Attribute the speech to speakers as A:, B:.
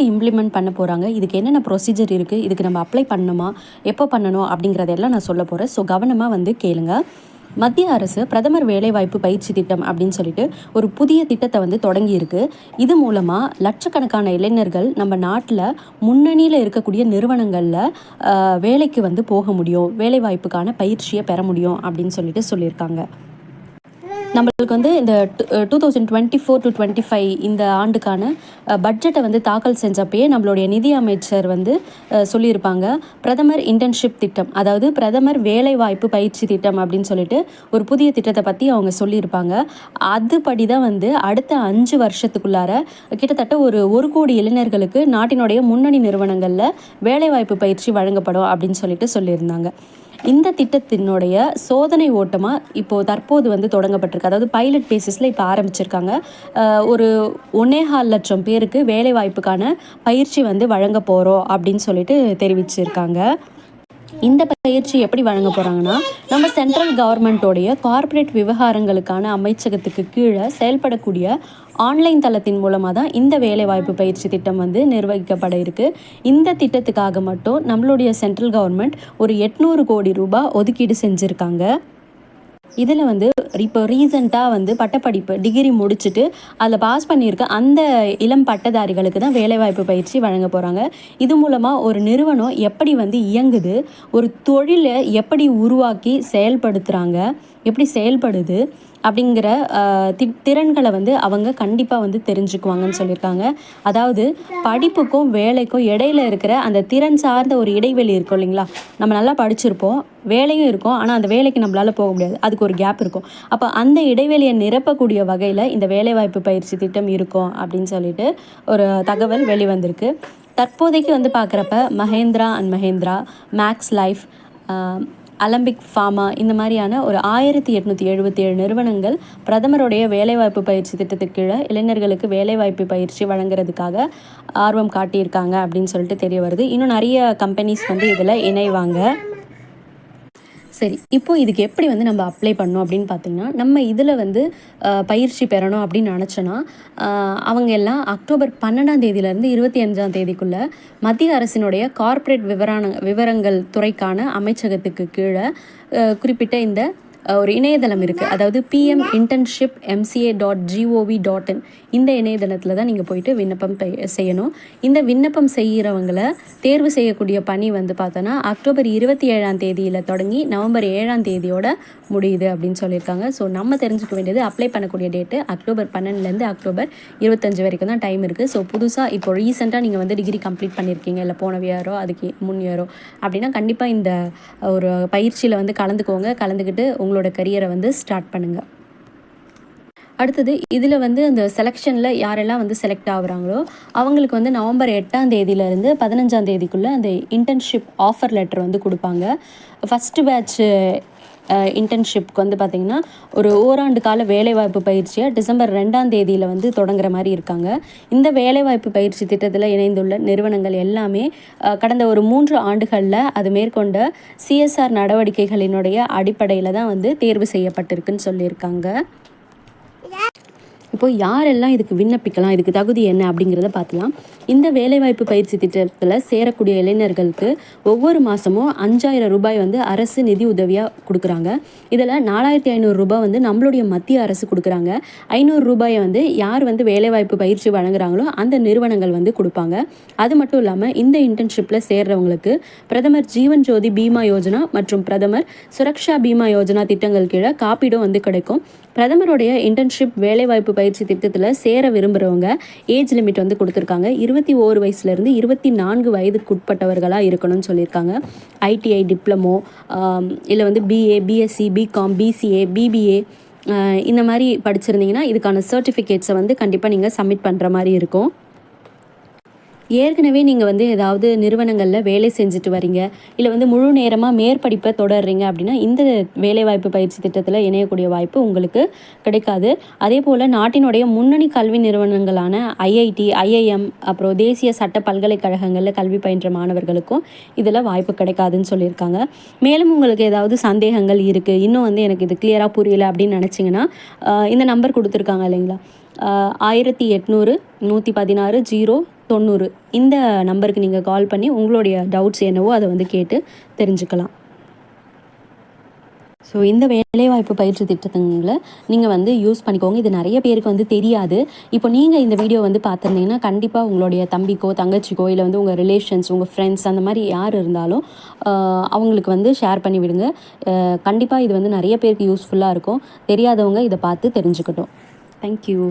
A: எப்படி இம்ப்ளிமெண்ட் பண்ண போகிறாங்க இதுக்கு என்னென்ன ப்ரொசீஜர் இருக்குது இதுக்கு நம்ம அப்ளை பண்ணணுமா? எப்போ பண்ணணும்? அப்படிங்கிறதெல்லாம் நான் சொல்ல போகிறேன் ஸோ கவனமாக வந்து கேளுங்க. மத்திய அரசு பிரதமர் வேலைவாய்ப்பு பயிற்சி திட்டம் அப்படின்னு சொல்லிட்டு ஒரு புதிய திட்டத்தை வந்து தொடங்கியிருக்கு இது மூலமாக லட்சக்கணக்கான இளைஞர்கள் நம்ம நாட்டில் முன்னணியில் இருக்கக்கூடிய நிறுவனங்களில் வேலைக்கு வந்து போக முடியும். வேலைவாய்ப்புக்கான பயிற்சியை பெற முடியும் அப்படின்னு சொல்லிட்டு சொல்லியிருக்காங்க. நம்மளுக்கு வந்து இந்த two thousand twenty four to twenty five இந்த ஆண்டுக்கான பட்ஜெட்டை வந்து தாக்கல் செஞ்சப்பயே நம்மளுடைய நிதி அமைச்சர் வந்து சொல்லியிருப்பாங்க. பிரதமர் இன்டர்ன்ஷிப் திட்டம் அதாவது பிரதமர் வேலைவாய்ப்பு பயிற்சி திட்டம் அப்படின்னு சொல்லிட்டு ஒரு புதிய திட்டத்தை பற்றி அவங்க சொல்லியிருப்பாங்க. அதுபடி தான் வந்து அடுத்த அஞ்சு வருஷத்துக்குள்ளார கிட்டத்தட்ட ஒரு ஒரு கோடி இளைஞர்களுக்கு நாட்டினுடைய முன்னணி நிறுவனங்களில் வேலைவாய்ப்பு பயிற்சி வழங்கப்படும் அப்படின்னு சொல்லிட்டு சொல்லியிருந்தாங்க. இந்த திட்டத்தினுடைய சோதனை ஓட்டமாக இப்போது தற்போது வந்து தொடங்கப்பட்டிருக்கு. அதாவது பைலட் பேசிஸில் இப்போ ஆரம்பிச்சிருக்காங்க. ஒரு ஒன்னேகால் லட்சம் பேருக்கு வேலைவாய்ப்புக்கான பயிற்சி வந்து வழங்க போகிறோம் அப்படின்னு சொல்லிட்டு தெரிவிச்சிருக்காங்க. இந்த பயிற்சி எப்படி வழங்க போகிறாங்கன்னா நம்ம சென்ட்ரல் கவர்மெண்ட்டோடைய கார்ப்பரேட் விவகாரங்களுக்கான அமைச்சகத்துக்கு கீழே செயல்படக்கூடிய ஆன்லைன் தளத்தின் மூலமாக தான் இந்த வேலைவாய்ப்பு பயிற்சி திட்டம் வந்து நிர்வகிக்கப்பட இருக்குது இந்த திட்டத்துக்காக மட்டும் நம்மளுடைய சென்ட்ரல் கவர்மெண்ட் ஒரு எட்நூறு கோடி ரூபாய் ஒதுக்கீடு செஞ்சுருக்காங்க. இதில் வந்து இப்போ ரீசெண்டாக வந்து பட்டப்படிப்பு டிகிரி முடிச்சுட்டு அதில் பாஸ் பண்ணியிருக்க அந்த இளம் பட்டதாரிகளுக்கு தான் வேலைவாய்ப்பு பயிற்சி வழங்க போகிறாங்க இது மூலமாக ஒரு நிறுவனம் எப்படி வந்து இயங்குது ஒரு தொழிலை எப்படி உருவாக்கி செயல்படுத்துகிறாங்க எப்படி செயல்படுது அப்படிங்கிற தி திறன்களை வந்து அவங்க கண்டிப்பாக வந்து தெரிஞ்சுக்குவாங்கன்னு சொல்லியிருக்காங்க. அதாவது படிப்புக்கும் வேலைக்கும் இடையில இருக்கிற அந்த திறன் சார்ந்த ஒரு இடைவெளி இருக்கும் இல்லைங்களா? நம்ம நல்லா படிச்சிருப்போம் வேலையும் இருக்கும் ஆனால் அந்த வேலைக்கு நம்மளால் போக முடியாது. அதுக்கு ஒரு கேப் இருக்கும். அப்போ அந்த இடைவெளியை நிரப்பக்கூடிய வகையில் இந்த வேலைவாய்ப்பு பயிற்சி திட்டம் இருக்கும் அப்படின்னு சொல்லிட்டு ஒரு தகவல் வெளிவந்திருக்கு. தற்போதைக்கு வந்து பார்க்குறப்ப Mahindra and Mahindra Max Life Alembic pharma இந்த மாதிரியான ஒரு ஆயிரத்தி எட்நூற்றி எழுபத்தி ஏழு நிறுவனங்கள் பிரதமருடைய வேலைவாய்ப்பு பயிற்சி திட்டத்துக்கு கீழே இளைஞர்களுக்கு வேலைவாய்ப்பு பயிற்சி வழங்குறதுக்காக ஆர்வம் காட்டியிருக்காங்க அப்படின்னு சொல்லிட்டு தெரிய வருது. இன்னும் நிறைய கம்பெனிஸ் வந்து இதில் இணைவாங்க. சரி இப்போ இதுக்கு எப்படி வந்து நம்ம அப்ளை பண்ணோம் அப்படின்னு பார்த்தீங்கன்னா நம்ம இதில் வந்து பயிற்சி பெறணும் அப்படின்னு நினச்சோன்னா அவங்க எல்லாம் அக்டோபர் பன்னெண்டாம் தேதியிலேருந்து இருபத்தி அஞ்சாம் தேதிக்குள்ளே மத்திய அரசினுடைய கார்ப்பரேட் விவரான விவரங்கள் துறைக்கான அமைச்சகத்துக்கு கீழே குறிப்பிட்ட இந்த ஒரு இணையதளம் இருக்குது அதாவது PM internship MCA dot GOV dot in இந்த இணையதளத்தில் தான் நீங்கள் போயிட்டு விண்ணப்பம் பெ- செய்யணும். இந்த விண்ணப்பம் செய்கிறவங்களை தேர்வு செய்யக்கூடிய பணி வந்து பார்த்தோன்னா அக்டோபர் இருபத்தி ஏழாம் தேதியில் தொடங்கி நவம்பர் ஏழாம் தேதியோட முடியுது அப்படின்னு சொல்லியிருக்காங்க. ஸோ நம்ம தெரிஞ்சுக்க வேண்டியது அப்ளை பண்ணக்கூடிய டேட்டு அக்டோபர் பன்னெண்டுலேருந்து அக்டோபர் இருபத்தஞ்சு வரைக்கும் தான் டைம் இருக்குது ஸோ புதுசாக இப்போ ரீசெண்டாக நீங்கள் வந்து டிகிரி கம்ப்ளீட் பண்ணியிருக்கீங்க. இல்லை போன இயரோ அதுக்கு முன் இயரோ அப்படின்னா கண்டிப்பாக இந்த ஒரு பயிற்சியில் வந்து கலந்துக்கோங்க. கலந்துக்கிட்டு உங்கள் உங்களோட கரியரை வந்து ஸ்டார்ட் பண்ணுங்கள் அடுத்தது இதில் வந்து அந்த செலெக்ஷனில் யாரெல்லாம் வந்து செலக்ட் ஆகுறாங்களோ அவங்களுக்கு வந்து நவம்பர் எட்டாம் தேதியிலேருந்து பதினஞ்சாம் தேதிக்குள்ளே அந்த இன்டர்ன்ஷிப் ஆஃபர் லெட்டர் வந்து கொடுப்பாங்க. ஃபஸ்ட்டு பேட்ச் இன்டர்ன்ஷிப்க்கு வந்து பார்த்திங்கன்னா ஒரு ஓராண்டு கால வேலைவாய்ப்பு பயிற்சியை டிசம்பர் ரெண்டாம் தேதியில் வந்து தொடங்குற மாதிரி இருக்காங்க. இந்த வேலைவாய்ப்பு பயிற்சி திட்டத்தில் இணைந்துள்ள நிறுவனங்கள் எல்லாமே கடந்த ஒரு மூன்று ஆண்டுகளில் அது மேற்கொண்ட சிஎஸ்ஆர் நடவடிக்கைகளினுடைய அடிப்படையில் தான் வந்து தேர்வு செய்யப்பட்டிருக்குன்னு சொல்லியிருக்காங்க. இப்போ யாரெல்லாம் இதுக்கு விண்ணப்பிக்கலாம் இதுக்கு தகுதி என்ன அப்படிங்கிறத பார்க்கலாம் இந்த வேலைவாய்ப்பு பயிற்சி திட்டத்தில் சேரக்கூடிய இளைஞர்களுக்கு ஒவ்வொரு மாதமும் அஞ்சாயிரம் ரூபாய் வந்து அரசு நிதி உதவியாக கொடுக்குறாங்க. இதில் நாலாயிரத்தி ஐநூறு ரூபாய் வந்து நம்மளுடைய மத்திய அரசு கொடுக்குறாங்க. ஐநூறு ரூபாயை வந்து யார் வந்து வேலைவாய்ப்பு பயிற்சி வழங்குறாங்களோ அந்த நிறுவனங்கள் வந்து கொடுப்பாங்க. அது மட்டும் இல்லாமல் இந்த இன்டர்ன்ஷிப்பில் சேர்றவங்களுக்கு பிரதமர் ஜீவன் ஜோதி பீமா யோஜனா மற்றும் பிரதமர் சுரக்ஷா பீமா யோஜனா திட்டங்கள் கீழே காப்பீடும் வந்து கிடைக்கும். பிரதமருடைய இன்டர்ன்ஷிப் வேலைவாய்ப்பு பயிற்சி திட்டத்தில் சேர விரும்புகிறவங்க ஏஜ் லிமிட் வந்து கொடுத்துருக்காங்க. இருபத்தி ஓரு வயசுலேருந்து இருபத்தி நான்கு வயதுக்கு உட்பட்டவர்களாக இருக்கணும்னு சொல்லியிருக்காங்க. ஐடிஐ டிப்ளமோ இல்லை வந்து BA BSc BCom BCA BBA இந்த மாதிரி படிச்சிருந்தீங்கன்னா இதுக்கான சர்டிஃபிகேட்ஸை வந்து கண்டிப்பாக நீங்கள் சப்மிட் பண்ணுற மாதிரி இருக்கும். ஏற்கனவே நீங்கள் வந்து ஏதாவது நிறுவனங்களில் வேலை செஞ்சுட்டு வரீங்க இல்லை வந்து முழு நேரமாக மேற்படிப்பை தொடர்றீங்க அப்படின்னா இந்த வேலைவாய்ப்பு பயிற்சி திட்டத்தில் இணையக்கூடிய வாய்ப்பு உங்களுக்கு கிடைக்காது. அதே போல் நாட்டினுடைய முன்னணி கல்வி நிறுவனங்களான ஐஐடி ஐஐஎம் அப்புறம் தேசிய சட்ட பல்கலைக்கழகங்களில் கல்வி பயின்ற மாணவர்களுக்கும் இதில் வாய்ப்பு கிடைக்காதுன்னு சொல்லியிருக்காங்க. மேலும் உங்களுக்கு ஏதாவது சந்தேகங்கள் இருக்குது இன்னும் வந்து எனக்கு இது கிளியராக புரியல அப்படின்னு நினச்சிங்கன்னா இந்த நம்பர் கொடுத்துருக்காங்க இல்லைங்களா? ஆயிரத்தி எட்நூறு நூற்றி பதினாறு ஜீரோ தொண்ணூறு. இந்த நம்பருக்கு நீங்கள் கால் பண்ணி உங்களுடைய டவுட்ஸ் என்னவோ அதை வந்து கேட்டு தெரிஞ்சுக்கலாம். ஸோ இந்த வேலைவாய்ப்பு பயிற்சி திட்டத்துங்களை நீங்கள் வந்து யூஸ் பண்ணிக்கோங்க. இது நிறைய பேருக்கு வந்து தெரியாது. இப்போ நீங்கள் இந்த வீடியோ வந்து பார்த்துருந்தீங்கன்னா கண்டிப்பாக உங்களுடைய தம்பிக்கோ தங்கச்சிக்கோ இல்லை வந்து உங்கள் ரிலேஷன்ஸ் உங்கள் ஃப்ரெண்ட்ஸ் அந்த மாதிரி யார் இருந்தாலும் அவங்களுக்கு வந்து ஷேர் பண்ணி விடுங்க. கண்டிப்பாக இது வந்து நிறைய பேருக்கு யூஸ்ஃபுல்லாக இருக்கும். தெரியாதவங்க இதை பார்த்து தெரிஞ்சுக்கட்டும். தேங்க்யூ